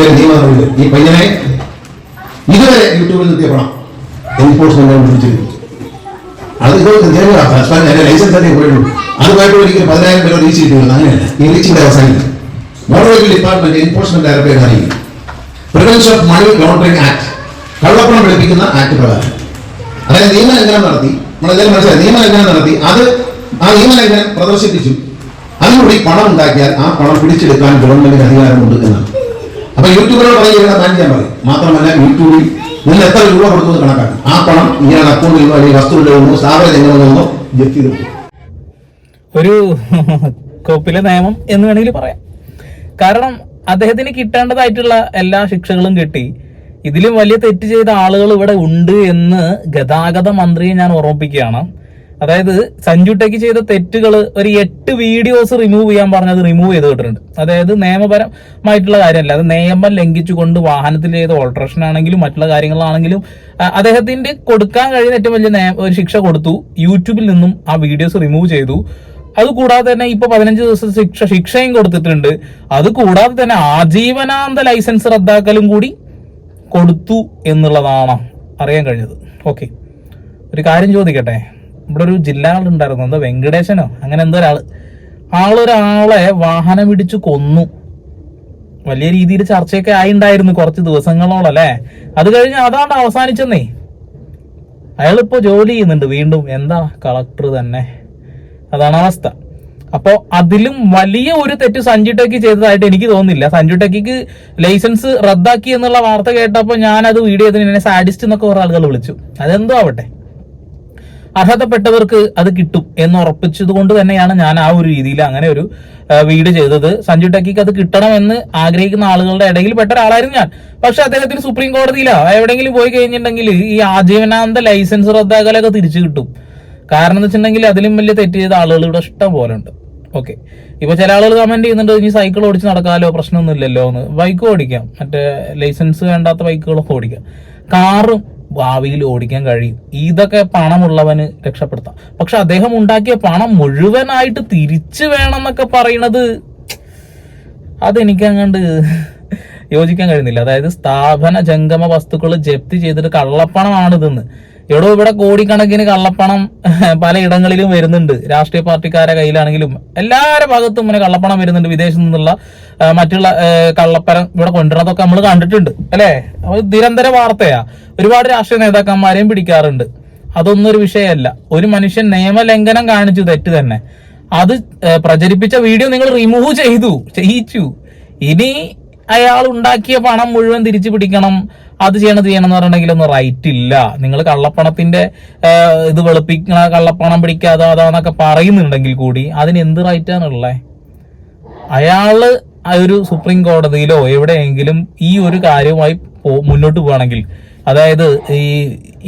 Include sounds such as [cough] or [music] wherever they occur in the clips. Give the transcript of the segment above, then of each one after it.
പേര് നിയമ നടപടി ഈ പയ്യനെ ഇതുവരെ യൂട്യൂബിൽ നിർത്തിയ പണം എൻഫോഴ്സ്മെന്റ് ലൈസൻസ് തന്നെ പോയിട്ടുള്ളൂ അത് പോയിട്ട് പതിനായിരം രൂപ റീച്ച് കിട്ടുള്ളൂ അങ്ങനെയല്ല. ഈ ഡിപ്പാർട്ട്മെന്റ് എൻഫോഴ്സ്മെന്റ് ഡയറക്ടറേറ്റ് അറിയിക്കും prevention of money laundering act കള്ളപ്പണം വെളുപ്പിക്കുന്ന ആക്ട് പ്രകാരം. അതായത് നിയമലംഘനം നടത്തി. നമ്മളെന്തായാലും മനസ്സിലായി. നിയമലംഘനം നടത്തി. അത് ആ നിയമലംഘനം പ്രദർശിപ്പിച്ചു അതിലൂടെ പണം ഉണ്ടാക്കിയാൽ ആ പണം പിടിച്ചെടുക്കാൻ ഗവൺമെന്റിന് അധികാരമുണ്ട് എന്നാണ്. അപ്പൊ യൂട്യൂബിനോട് പറയുന്ന കാണിക്കാൻ പറയും. മാത്രമല്ല യൂട്യൂബിൽ നിങ്ങൾ എത്ര രൂപ കൊടുക്കുന്നത് കണക്കാക്കും. ആ പണം ഇയാളുടെ അക്കൗണ്ടിൽ നിന്നോ അല്ലെങ്കിൽ വസ്തുവിന്റെ നിന്നോ സ്ഥാപനത്തിൽ നിന്നോ ജപ്തി ഒരു [laughs] കോപ്പിലെ നിയമം എന്ന് വേണമെങ്കിൽ പറയാം. കാരണം അദ്ദേഹത്തിന് കിട്ടേണ്ടതായിട്ടുള്ള എല്ലാ ശിക്ഷകളും കിട്ടി. ഇതിലും വലിയ തെറ്റ് ചെയ്ത ആളുകൾ ഇവിടെ ഉണ്ട് എന്ന് ഗതാഗത മന്ത്രിയെ ഞാൻ ഓർമ്മിപ്പിക്കുകയാണ്. അതായത് സഞ്ജു ടെക്ക് ചെയ്ത തെറ്റുകൾ ഒരു എട്ട് വീഡിയോസ് റിമൂവ് ചെയ്യാൻ പറഞ്ഞത് റിമൂവ് ചെയ്ത് കിട്ടുന്നുണ്ട് അതായത് നിയമപരമായിട്ടുള്ള കാര്യമല്ല. അത് നിയമം ലംഘിച്ചുകൊണ്ട് വാഹനത്തിൽ ചെയ്ത ഓൾട്രേഷൻ ആണെങ്കിലും മറ്റുള്ള കാര്യങ്ങളാണെങ്കിലും അദ്ദേഹത്തിന്റെ കൊടുക്കാൻ കഴിയുന്ന ഏറ്റവും വലിയ ഒരു ശിക്ഷ കൊടുത്തു. യൂട്യൂബിൽ നിന്നും ആ വീഡിയോസ് റിമൂവ് ചെയ്തു. അത് കൂടാതെ തന്നെ ഇപ്പൊ പതിനഞ്ച് ദിവസം ശിക്ഷ ശിക്ഷയും കൊടുത്തിട്ടുണ്ട്. അത് കൂടാതെ തന്നെ ആജീവനാന്ത ലൈസൻസ് റദ്ദാക്കലും കൂടി കൊടുത്തു എന്നുള്ളതാണ് അറിയാൻ കഴിഞ്ഞത്. ഓക്കെ ഒരു കാര്യം ചോദിക്കട്ടെ? ഇവിടെ ഒരു ജില്ലാളുണ്ടായിരുന്നു എന്താ വെങ്കടേശനോ? അങ്ങനെ എന്തോ ഒരാൾ. ആളൊരാളെ വാഹനം ഇടിച്ചു കൊന്നു. വലിയ രീതിയിൽ ചർച്ചയൊക്കെ ആയി ഉണ്ടായിരുന്നു കുറച്ച് ദിവസങ്ങളോളം അത് കഴിഞ്ഞ് അതാണ് അവസാനിച്ചെന്നേ. അയാളിപ്പോ ജോലി ചെയ്യുന്നുണ്ട് വീണ്ടും. എന്താ കളക്ടർ തന്നെ? അതാണ് അവസ്ഥ. അപ്പോ അതിലും വലിയ ഒരു തെറ്റ് സഞ്ജു ടെക്കി ചെയ്തതായിട്ട് എനിക്ക് തോന്നുന്നില്ല. സഞ്ജു ടെക്കിക്ക് ലൈസൻസ് റദ്ദാക്കി എന്നുള്ള വാർത്ത കേട്ടപ്പോൾ ഞാൻ അത് വീഡിയോ ചെയ്തതിന് എന്നെ സാഡിസ്റ്റ് എന്നൊക്കെ കുറേ ആളുകൾ വിളിച്ചു. അതെന്തോ ആവട്ടെ? അർഹതപ്പെട്ടവർക്ക് അത് കിട്ടും എന്ന് ഉറപ്പിച്ചത് കൊണ്ട് തന്നെയാണ് ഞാൻ ആ ഒരു രീതിയിൽ അങ്ങനെ ഒരു വീട് ചെയ്തത്. സഞ്ജു ടെക്കിക്ക് അത് കിട്ടണമെന്ന് ആഗ്രഹിക്കുന്ന ആളുകളുടെ ഇടയിൽ പെട്ട ഒരാളായിരുന്നു ഞാൻ. പക്ഷെ അദ്ദേഹത്തിന് സുപ്രീം കോടതിയിലോ എവിടെയെങ്കിലും പോയി കഴിഞ്ഞിട്ടുണ്ടെങ്കിൽ ഈ ആജീവനാന്ത ലൈസൻസ് റദ്ദാക്കലൊക്കെ തിരിച്ചു കിട്ടും. കാരണം എന്ന് വെച്ചിട്ടുണ്ടെങ്കിൽ അതിലും വലിയ തെറ്റ് ചെയ്ത ആളുകൾ ഇവിടെ ഇഷ്ടം പോലെ ഉണ്ട്. ഓക്കെ. ഇപ്പൊ ചില ആളുകൾ കമന്റ് ചെയ്യുന്നുണ്ട് ഇനി സൈക്കിൾ ഓടിച്ച് നടക്കാലോ? പ്രശ്നമൊന്നും ഇല്ലല്ലോ എന്ന്. ബൈക്ക് ഓടിക്കാം. മറ്റേ ലൈസൻസ് വേണ്ടാത്ത ബൈക്കുകളൊക്കെ ഓടിക്കാം. കാറും ഭാവിയിൽ ഓടിക്കാൻ കഴിയും. ഇതൊക്കെ പണമുള്ളവന് രക്ഷപ്പെടുത്താം. പക്ഷെ അദ്ദേഹം ഉണ്ടാക്കിയ പണം മുഴുവനായിട്ട് തിരിച്ചു വേണം എന്നൊക്കെ പറയണത് അതെനിക്ക് അങ്ങണ്ട് യോജിക്കാൻ കഴിയുന്നില്ല. അതായത് സ്ഥാപന ജംഗമ വസ്തുക്കൾ ജപ്തി ചെയ്തിട്ട് കള്ളപ്പണമാണ് ഇതെന്ന് എവിടോ ഇവിടെ കോടിക്കണക്കിന് കള്ളപ്പണം [laughs] പലയിടങ്ങളിലും വരുന്നുണ്ട്. രാഷ്ട്രീയ പാർട്ടിക്കാരെ കയ്യിലാണെങ്കിലും എല്ലാവരുടെ ഭാഗത്തും ഇങ്ങനെ കള്ളപ്പണം വരുന്നുണ്ട്. വിദേശത്തു നിന്നുള്ള മറ്റുള്ള കള്ളപ്പണം ഇവിടെ കൊണ്ടുവരണതൊക്കെ നമ്മൾ കണ്ടിട്ടുണ്ട്. അല്ലേ? അത് നിരന്തര വാർത്തയാ. ഒരുപാട് രാഷ്ട്രീയ നേതാക്കന്മാരെയും പിടിക്കാറുണ്ട്. അതൊന്നും ഒരു വിഷയമല്ല. ഒരു മനുഷ്യൻ നിയമലംഘനം കാണിച്ചു തെറ്റ് തന്നെ. അത് പ്രചരിപ്പിച്ച വീഡിയോ നിങ്ങൾ റിമൂവ് ചെയ്തു. ചെയ്യിച്ചു. ഇനി അയാൾ ഉണ്ടാക്കിയ പണം മുഴുവൻ തിരിച്ചു പിടിക്കണം. അത് ചെയ്യണത് ചെയ്യണം എന്ന് പറഞ്ഞിട്ടുണ്ടെങ്കിൽ ഒന്നും റൈറ്റ് ഇല്ല. നിങ്ങൾ കള്ളപ്പണത്തിന്റെ ഇത് വെളുപ്പിക്കണ കള്ളപ്പണം പിടിക്കാതെ അതാന്നൊക്കെ പറയുന്നുണ്ടെങ്കിൽ കൂടി അതിന് എന്ത് റൈറ്റ് ആണുള്ളത് അയാൾ ഒരു സുപ്രീം കോടതിയിലോ എവിടെയെങ്കിലും ഈ ഒരു കാര്യവുമായി മുന്നോട്ട് പോവാണെങ്കിൽ അതായത് ഈ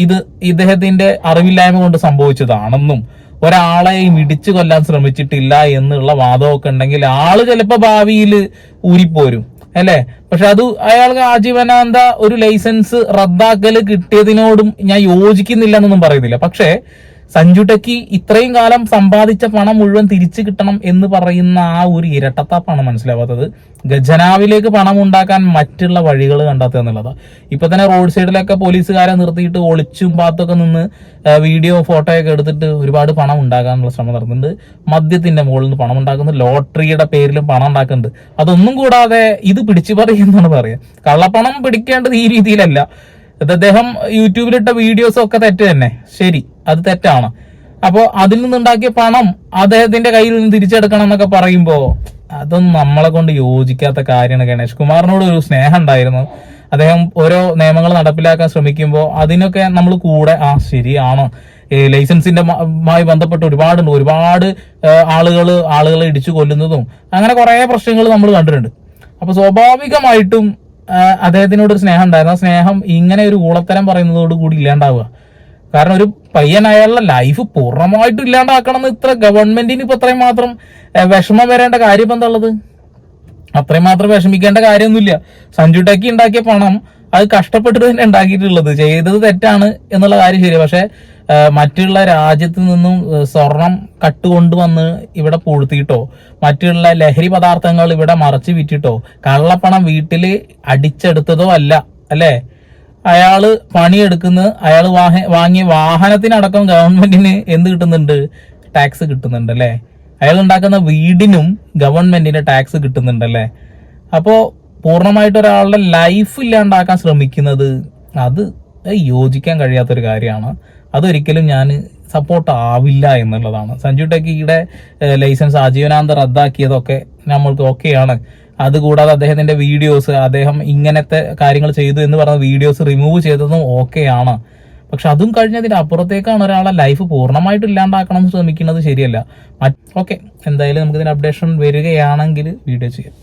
ഇത് ഇദ്ദേഹത്തിന്റെ അറിവില്ലായ്മ കൊണ്ട് സംഭവിച്ചതാണെന്നും ഒരാളെ ഇടിച്ചു കൊല്ലാൻ ശ്രമിച്ചിട്ടില്ല എന്നുള്ള വാദമൊക്കെ ഉണ്ടെങ്കിൽ ആൾ ചിലപ്പോ ഭാവിയിൽ ഊരിപ്പോരും. അല്ലേ? പക്ഷെ അത് അയാൾക്ക് ആജീവനാന്ത ഒരു ലൈസൻസ് റദ്ദാക്കൽ കിട്ടിയതിനോടും ഞാൻ യോജിക്കുന്നില്ല എന്നൊന്നും പറയുന്നില്ല. പക്ഷേ സഞ്ജു ഇത്രയും കാലം സമ്പാദിച്ച പണം മുഴുവൻ തിരിച്ചു കിട്ടണം എന്ന് പറയുന്ന ആ ഒരു ഇരട്ടത്താപ്പാണ് മനസ്സിലാവാത്തത്. ഗജനാവിലേക്ക് പണം ഉണ്ടാക്കാൻ മറ്റുള്ള വഴികൾ കണ്ടെത്തുക എന്നുള്ളതാണ് ഇപ്പൊ തന്നെ റോഡ് സൈഡിലൊക്കെ പോലീസുകാരെ നിർത്തിയിട്ട് ഒളിച്ചും പാത്തൊക്കെ നിന്ന് വീഡിയോ ഫോട്ടോ ഒക്കെ എടുത്തിട്ട് ഒരുപാട് പണം ഉണ്ടാക്കാനുള്ള ശ്രമം നടക്കുന്നുണ്ട് മദ്യത്തിന്റെ മുകളിൽ നിന്ന് പണം ഉണ്ടാക്കുന്നുണ്ട്. ലോട്ടറിയുടെ പേരിലും പണം ഉണ്ടാക്കുന്നുണ്ട്. അതൊന്നും കൂടാതെ ഇത് പിടിച്ചു പറയുന്നതാണ് പറയാ. കള്ളപ്പണം പിടിക്കേണ്ടത് ഈ രീതിയിലല്ല. അദ്ദേഹം യൂട്യൂബിലിട്ട വീഡിയോസ് ഒക്കെ തെറ്റ് തന്നെ. ശരി. അത് തെറ്റാണ്. അപ്പോൾ അതിൽ നിന്നുണ്ടാക്കിയ പണം അദ്ദേഹത്തിന്റെ കയ്യിൽ നിന്ന് തിരിച്ചെടുക്കണം എന്നൊക്കെ പറയുമ്പോ അതൊന്നും നമ്മളെ കൊണ്ട് യോജിക്കാത്ത കാര്യമാണ് ഗണേഷ് കുമാറിനോട് ഒരു സ്നേഹം ഉണ്ടായിരുന്നു. അദ്ദേഹം ഓരോ നിയമങ്ങൾ നടപ്പിലാക്കാൻ ശ്രമിക്കുമ്പോൾ അതിനൊക്കെ നമ്മൾ കൂടെ ആ ശരിയാണ്. ലൈസൻസിന്റെ മായി ബന്ധപ്പെട്ട് ഒരുപാടുണ്ട്. ഒരുപാട് ആളുകൾ ആളുകളെ ഇടിച്ചു കൊല്ലുന്നതും അങ്ങനെ കുറെ പ്രശ്നങ്ങൾ നമ്മൾ കണ്ടിട്ടുണ്ട്. അപ്പൊ സ്വാഭാവികമായിട്ടും അദ്ദേഹത്തിനോട് ഒരു സ്നേഹം ഉണ്ടായിരുന്നു. ആ സ്നേഹം ഇങ്ങനെ ഒരു ഊളത്തരം പറയുന്നതോട് കൂടി ഇല്ലാണ്ടാവുക. കാരണം ഒരു പയ്യൻ അയാളുടെ ലൈഫ് പൂർണമായിട്ടും ഇല്ലാണ്ടാക്കണം ഇത്ര ഗവൺമെന്റിന് ഇപ്പൊ അത്രയും മാത്രം വിഷമം വരേണ്ട കാര്യം ഇപ്പം എന്താ അത്രയും മാത്രം വിഷമിക്കേണ്ട കാര്യമൊന്നുമില്ല. സഞ്ജു ടെക്കി ഉണ്ടാക്കിയ പണം അത് കഷ്ടപ്പെട്ടിട്ട് തന്നെ ഉണ്ടാക്കിയിട്ടുള്ളത്. ചെയ്തത് തെറ്റാണ് എന്നുള്ള കാര്യം ശരി പക്ഷെ മറ്റുള്ള രാജ്യത്ത് നിന്നും സ്വർണം കട്ടുകൊണ്ടുവന്ന് ഇവിടെ പൂഴ്ത്തിയിട്ടോ മറ്റുള്ള ലഹരി പദാർത്ഥങ്ങൾ ഇവിടെ മറച്ചു വിറ്റിട്ടോ കള്ളപ്പണം വീട്ടിൽ അടിച്ചെടുത്തതോ അല്ല അല്ലേ? അയാൾ പണിയെടുക്കുന്ന അയാൾ വാഹ വാങ്ങിയ വാഹനത്തിനടക്കം ഗവൺമെന്റിന് എന്ത് കിട്ടുന്നുണ്ട്? ടാക്സ് കിട്ടുന്നുണ്ട് അല്ലേ അയാൾ ഉണ്ടാക്കുന്ന വീടിനും ഗവൺമെന്റിന് ടാക്സ് കിട്ടുന്നുണ്ട് അല്ലെ അപ്പോ പൂർണമായിട്ട് ഒരാളുടെ ലൈഫ് ഇല്ലാണ്ടാക്കാൻ ശ്രമിക്കുന്നത് അത് യോജിക്കാൻ കഴിയാത്തൊരു കാര്യമാണ്. അതൊരിക്കലും ഞാൻ സപ്പോർട്ട് ആവില്ല എന്നുള്ളതാണ്. സഞ്ജു ടെക്കിയുടെ ലൈസൻസ് ആജീവനാന്ത റദ്ദാക്കിയതൊക്കെ നമ്മൾക്ക് ഓക്കെയാണ്. അതുകൂടാതെ അദ്ദേഹത്തിന്റെ വീഡിയോസ് അദ്ദേഹം ഇങ്ങനത്തെ കാര്യങ്ങൾ ചെയ്തു എന്ന് പറഞ്ഞ വീഡിയോസ് റിമൂവ് ചെയ്തതും ഓക്കെയാണ്. പക്ഷെ അതും കഴിഞ്ഞതിന് അപ്പുറത്തേക്കാണ് ഒരാളെ ലൈഫ് പൂർണമായിട്ട് ഇല്ലാണ്ടാക്കണം എന്ന് ശ്രമിക്കുന്നത് ശരിയല്ല. ഓക്കെ എന്തായാലും നമുക്ക് ഇതിന് അപ്ഡേഷൻ വരികയാണെങ്കിൽ വീഡിയോ ചെയ്യാം.